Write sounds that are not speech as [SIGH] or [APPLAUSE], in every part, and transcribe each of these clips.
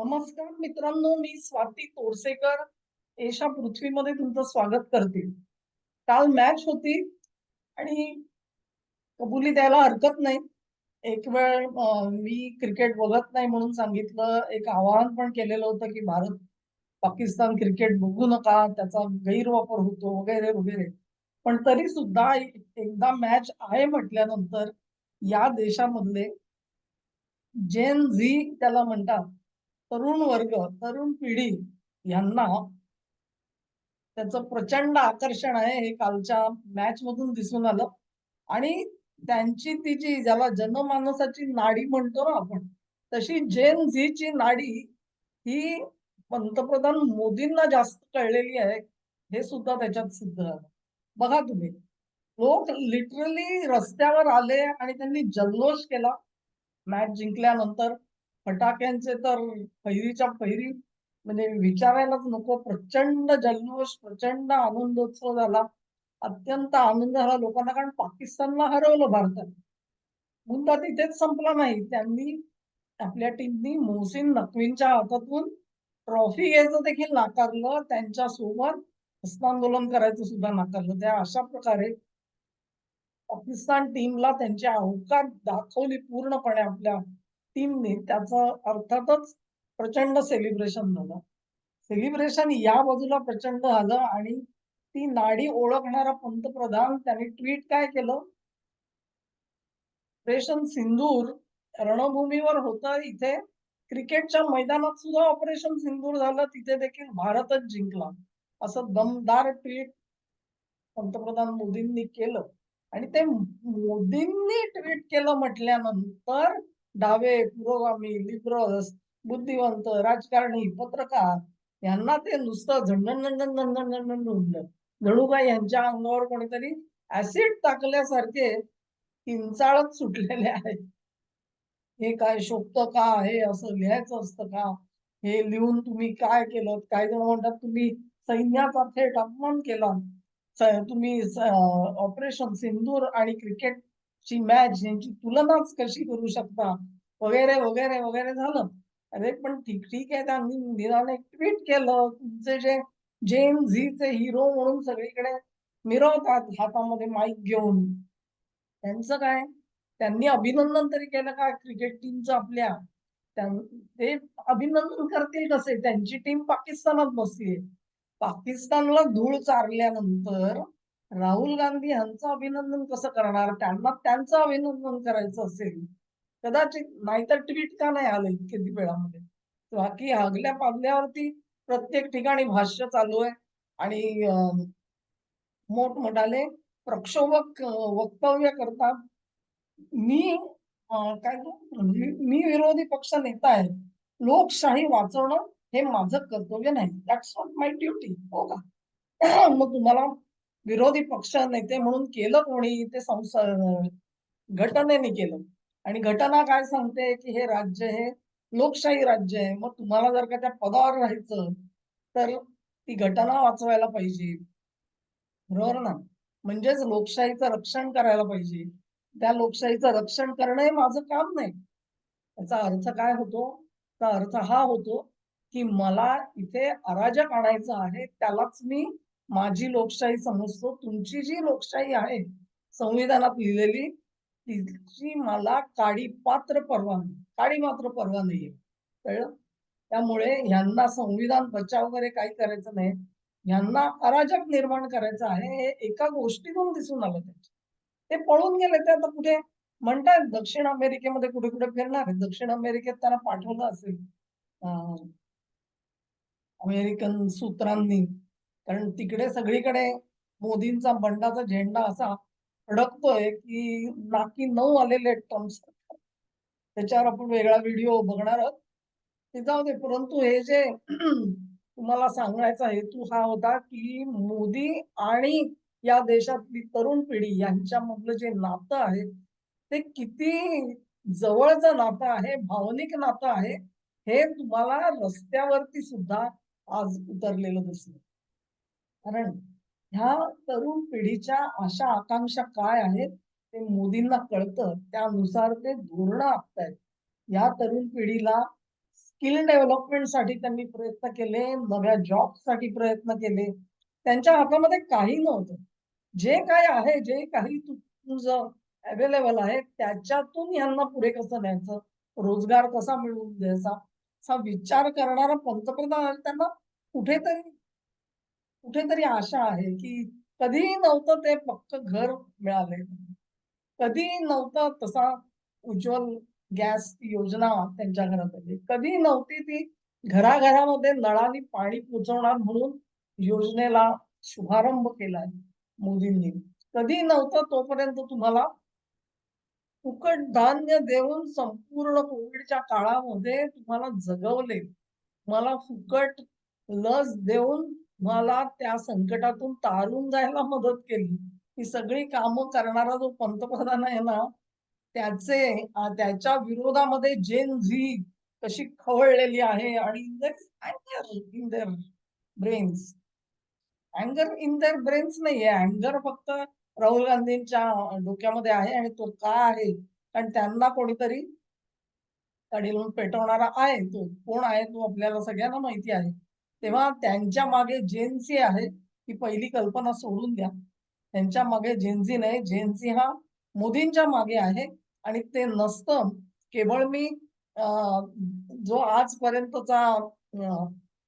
नमस्कार मित्रांनो मी स्वाती तोरसेकर. एशा पृथ्वीमध्ये तुमचं स्वागत करते. काल मॅच होती आणि कबुली द्यायला हरकत नाही. एक वेळ मी क्रिकेट बघत नाही म्हणून सांगितलं. एक आवाहन पण केलेलं होतं की भारत पाकिस्तान क्रिकेट बघू नका त्याचा गैरवापर होतो वगैरे वगैरे. पण तरी सुद्धा एकदा मॅच आहे म्हटल्यानंतर या देशामधले जेन झी त्याला म्हणतात तरुण वर्ग तरुण पिढी यांना त्याचं प्रचंड आकर्षण आहे हे कालच्या मॅच मधून दिसून आलं. आणि त्यांची ती जी ज्याला जनमानसाची नाडी म्हणतो ना आपण तशी जेन झीची नाडी ही पंतप्रधान मोदींना जास्त कळलेली आहे. हे सुद्धा त्याच्यात सिद्ध झालं. बघा तुम्ही लोक लिटरली रस्त्यावर आले आणि त्यांनी जल्लोष केला. मॅच जिंकल्यानंतर फटाक्यांचे तर पहिरीच्या पहिरी म्हणजे विचारायलाच नको. प्रचंड जल्लोष प्रचंड आनंदोत्सव झाला. अत्यंत आनंद झाला लोकांना कारण पाकिस्तानला हरवलं भारताने. मुद्दा तिथेच संपला नाही. त्यांनी आपल्या टीमनी मोहसिन नकवींच्या हातातून ट्रॉफी घ्यायचं देखील नाकारलं. त्यांच्यासोबत हस्तांदोलन करायचं सुद्धा नाकारलं. त्या अशा प्रकारे पाकिस्तान टीमला त्यांची अवकात दाखवली पूर्णपणे आपल्या टीमने त्याचं अर्थातच प्रचंड सेलिब्रेशन झालं. सेलिब्रेशन या बाजूला प्रचंड झालं आणि ती नाडी ओळखणारा पंतप्रधान त्यांनी ट्विट काय केलं? ऑपरेशन सिंदूर रणभूमीवर होतं इथे. क्रिकेटच्या मैदानात सुद्धा ऑपरेशन सिंदूर झालं. तिथे देखील भारतच जिंकला. असं दमदार ट्विट पंतप्रधान मोदींनी केलं. आणि ते मोदींनी ट्विट केलं म्हटल्यानंतर डावे पुरोगामी लिबरल्स बुद्धिवंत राजकारणी पत्रकार यांना ते नुसतं झंडण झंडण झंडण झंडण उडलं जणू काय यांच्या अंगावर कोणीतरी ऍसिड टाकल्यासारखे किंचाळत सुटलेले आहेत हे काय शोभतं का हे असं लिहायचं असतं का हे लिहून तुम्ही काय केलं काही जण म्हणतात तुम्ही सैन्याचा थेट अपमान केला तुम्ही ऑपरेशन सिंदूर आणि ची मॅच यांची तुलनाच कशी करू शकता? वगैरे वगैरे वगैरे झालं. अरे पण ठीक ठीक आहे त्यांनी इंदिराने ट्विट केलं. तुमचे जे जेन झीचे हिरो म्हणून सगळीकडे मिरवतात हातामध्ये माईक घेऊन. त्यांचं काय? त्यांनी अभिनंदन तरी केलं का? क्रिकेट टीमचं आपल्या. ते अभिनंदन करतील कसे? त्यांची टीम पाकिस्तानात बसलीये पाकिस्तानला धूळ चारल्यानंतर राहुल गांधी यांचं अभिनंदन कसं करणार? त्यांना त्यांचं अभिनंदन करायचं असेल कदाचित नाहीतर ट्विट का नाही आलं इतके वेळामध्ये? बाकी हागल्या पागल्यावरती प्रत्येक ठिकाणी भाष्य चालू आहे. आणि मोठमोठाले प्रक्षोभक वक्तव्य करतात. मी काय मी विरोधी पक्ष नेता आहे. लोकशाही वाचवणं हे माझं कर्तव्य नाही. दॅट्स नॉट माय ड्युटी हो का? [CLEARS THROAT] मग तुम्हाला विरोधी पक्ष नेते म्हणून केलं कोणी? ते संसद घटनेने केलं. आणि घटना काय सांगते की हे राज्य हे लोकशाही राज्य आहे. मग तुम्हाला जर का त्या पदावर राहायचं तर ती घटना वाचवायला पाहिजे. बरोबर ना? म्हणजेच लोकशाहीचं रक्षण करायला पाहिजे. त्या लोकशाहीचं रक्षण करणं हे माझं काम नाही. त्याचा अर्थ काय होतो? त्याचा अर्थ हा होतो की मला इथे अराजक आणायचं आहे त्यालाच मी माझी लोकशाही समजतो. तुमची जी लोकशाही आहे संविधानात लिहिलेली तिची मला काडी पात्र परवा नाही. काडी मात्र परवा नाहीये. कळलं? त्यामुळे ह्यांना संविधान बचाव वगैरे काही करायचं नाही. ह्यांना अराजक निर्माण करायचं आहे. हे एका गोष्टीतून दिसून आलं त्यांच्या ते पळून गेले ते आता कुठे? म्हणतात दक्षिण अमेरिकेमध्ये कुठे कुठे फिरणार आहे दक्षिण अमेरिकेत त्यांना पाठवलं असेल. अमेरिकन सूत्रांनी. कारण तिकडे सगळीकडे मोदींचा बंडाचा झेंडा असा अडकतोय की नाकी नऊ आलेले टर्म्स त्याच्यावर आपण वेगळा व्हिडिओ बघणार आहोत. ते जाऊ दे परंतु हे जे [CLEARS THROAT] तुम्हाला सांगायचा हेतू हा होता की मोदी आणि या देशातली तरुण पिढी यांच्यामधलं जे नातं आहे ते किती जवळचं नातं आहे भावनिक नातं आहे हे तुम्हाला रस्त्यावरती सुद्धा आज उतरलेलं दिसलं. कारण ह्या तरुण पिढीच्या अशा आकांक्षा काय आहेत ते मोदींना कळतं. त्यानुसार ते धोरणं आखतायत. या तरुण पिढीला स्किल डेव्हलपमेंटसाठी त्यांनी प्रयत्न केले नव्या जॉबसाठी प्रयत्न केले. त्यांच्या हातामध्ये काही नव्हतं. जे काय आहे जे काही तुझं अवेलेबल आहे त्याच्यातून यांना पुढे कसं न्यायचं? रोजगार कसा मिळवून द्यायचा? असा विचार करणारा पंतप्रधान त्यांना कुठेतरी कुठेतरी आशा आहे की कधीही नव्हतं ते पक्क घर मिळाले. कधीही नव्हतं तसा उज्ज्वल गॅस योजना त्यांच्या घरात आली. कधी नव्हती ती घराघरामध्ये नळाने पाणी पोचवणार म्हणून योजनेला शुभारंभ केलाय मोदींनी. कधी नव्हतं तोपर्यंत तुम्हाला फुकट धान्य देऊन संपूर्ण कोविडच्या काळामध्ये तुम्हाला जगवले. तुम्हाला फुकट लस देऊन मला त्या संकटातून तारून जायला मदत केली. ही सगळी कामं करणारा जो पंतप्रधान आहे ना त्याचे त्याच्या विरोधामध्ये जेन झी कशी खवळलेली आहे आणि अँगर इन देअर ब्रेन्स अँगर इन देअर ब्रेन्स नाहीये. अँगर फक्त राहुल गांधींच्या डोक्यामध्ये आहे आणि तो का आहे? कारण त्यांना कोणीतरी कडीलून पेटवणारा आहे तो. कोण आहे तो आपल्याला सगळ्यांना माहिती आहे. तेव्हा त्यांच्या मागे जेन्सी आहे ही पहिली कल्पना सोडून द्या. त्यांच्या मागे जेन्सी नाही जेन्सी हा मोदींच्या मागे आहे आणि ते नसतं. केवळ मी जो आजपर्यंतचा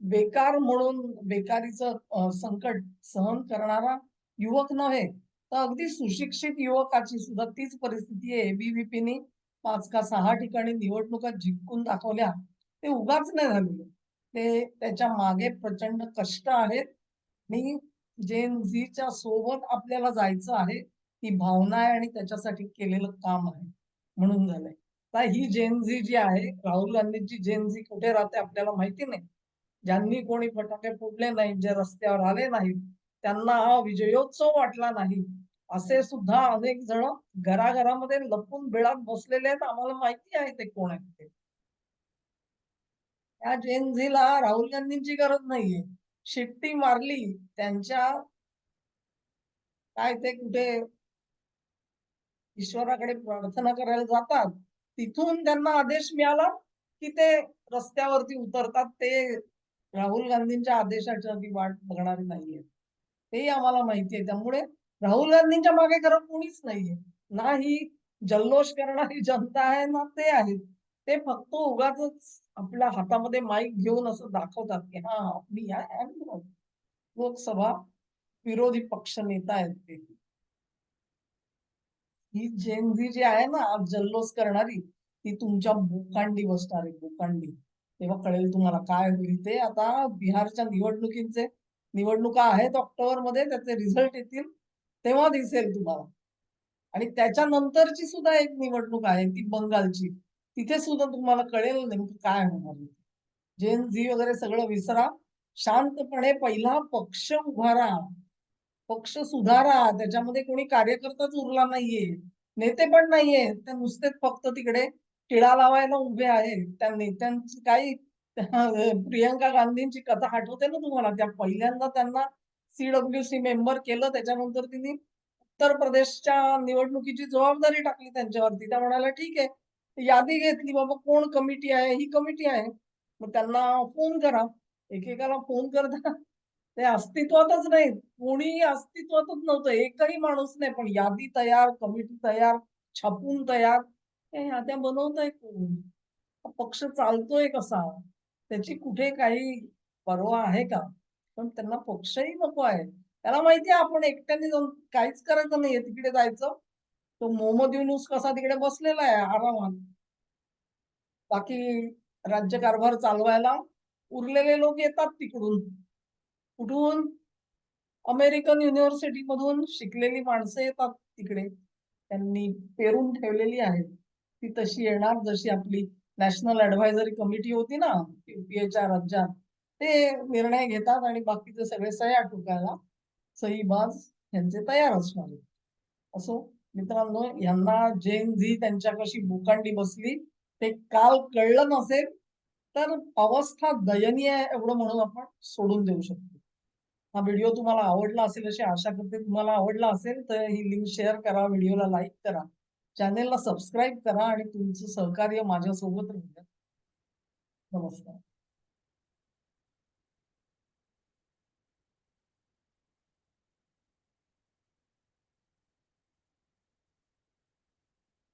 बेकार म्हणून बेकारीचं संकट सहन करणारा युवक नव्हे तर अगदी सुशिक्षित युवकाची सुद्धा तीच परिस्थिती आहे. एबीव्हीपीनी पाच का सहा ठिकाणी निवडणुका जिंकून दाखवल्या. ते उगाच नाही झालेले. ते त्याच्यामागे प्रचंड कष्ट आहेत. आणि जेन झीच्या सोबत आपल्याला जायचं आहे ती भावना आहे आणि त्याच्यासाठी केलेलं काम आहे. म्हणून झालंय. आता ही जेन झी जी आहे राहुल गांधीची जेन झी कुठे राहते आपल्याला माहिती नाही. ज्यांनी कोणी फटाके फोडले नाहीत जे रस्त्यावर आले नाहीत त्यांना हा विजयोत्सव वाटला नाही. असे सुद्धा अनेक जण घराघरामध्ये लपून बिळात बसलेले आहेत. आम्हाला माहिती आहे ते कोण आहेत ते. त्या जेन झीला राहुल गांधींची गरज नाहीये. शिट्टी मारली त्यांच्या काय ते कुठे ईश्वराकडे प्रार्थना करायला जातात. तिथून त्यांना आदेश मिळाला की ते रस्त्यावरती उतरतात. ते राहुल गांधींच्या आदेशाच्या ती वाट बघणारी नाहीये. तेही आम्हाला माहिती आहे त्यामुळे राहुल गांधींच्या मागे खरं कोणीच नाहीये. ना ही जल्लोष करणारी जनता आहे ना ते आहेत. ते फक्त उगाच आपल्या हातामध्ये माईक घेऊन असं दाखवतात की हा आपली लोकसभा विरोधी पक्ष नेता आहेत ते. ही जेनझी जी आहे ना जल्लोष करणारी ती तुमच्या भूकांडी बसणार आहे भूकांडी तेव्हा कळेल तुम्हाला काय होईल ते. आता बिहारच्या निवडणुकींचे निवडणुका आहेत ऑक्टोबरमध्ये त्याचे रिझल्ट येतील तेव्हा दिसेल तुम्हाला. आणि त्याच्यानंतरची सुद्धा एक निवडणूक आहे ती बंगालची. तिथे सुद्धा तुम्हाला कळेल नेमकं काय होणार जेन झी वगैरे सगळं विसरा. शांतपणे पहिला पक्ष उभारा. पक्ष सुधारा. त्याच्यामध्ये कोणी कार्यकर्ताच उरला नाहीये. नेते पण नाहीये. ते नुसतेच फक्त तिकडे टिळा लावायला उभे आहेत. त्या नेत्यांची काही [LAUGHS] प्रियंका गांधींची कथा आठवते ना तुम्हाला? त्या पहिल्यांदा त्यांना सीडब्ल्यूसी मेंबर केलं. त्याच्यानंतर तिने उत्तर प्रदेशच्या निवडणुकीची जबाबदारी टाकली त्यांच्यावरती. त्या म्हणाल्या ठीक आहे. यादी घेतली बाबा कोण कमिटी आहे? ही कमिटी आहे. मग त्यांना फोन करा. एकेकाला फोन करता. ते अस्तित्वातच नाही कोणी अस्तित्वातच नव्हतं. एकही माणूस नाही. पण यादी तयार कमिटी तयार छापून तयार. हे याद्या बनवताय कोण? पक्ष चालतोय कसा? त्याची कुठे काही परवा आहे का? पण त्यांना पक्षही नको आहे. त्याला माहिती आहे आपण एकट्याने जाऊन काहीच करायचं नाहीये. तिकडे जायचं. तो मोहम्मद युनुस कसा तिकडे बसलेला आहे आरामात. बाकी राज्यकारभार चालवायला उरलेले लोक येतात तिकडून. कुठून? अमेरिकन युनिव्हर्सिटी मधून शिकलेली माणसं येतात तिकडे. त्यांनी पेरून ठेवलेली आहेत. ती तशी येणार जशी आपली नॅशनल ऍडव्हायझरी कमिटी होती ना युपीएच्या राज्यात. ते निर्णय घेतात आणि बाकीचे सगळे सह्या सही सहीबाज यांचे तयार असणार असो मित्रांनो यांना जेन झी त्यांच्या कशी बुकांडी बसली. ते काल कळलं नसेल तर अवस्था दयनीय एवढं म्हणून आपण सोडून देऊ शकतो. हा व्हिडिओ तुम्हाला आवडला असेल अशी आशा करते. तुम्हाला आवडला असेल तर ही लिंक शेअर करा व्हिडिओला लाईक करा. चॅनेलला सबस्क्राईब करा आणि तुमचं सहकार्य माझ्यासोबत राहू नमस्कार.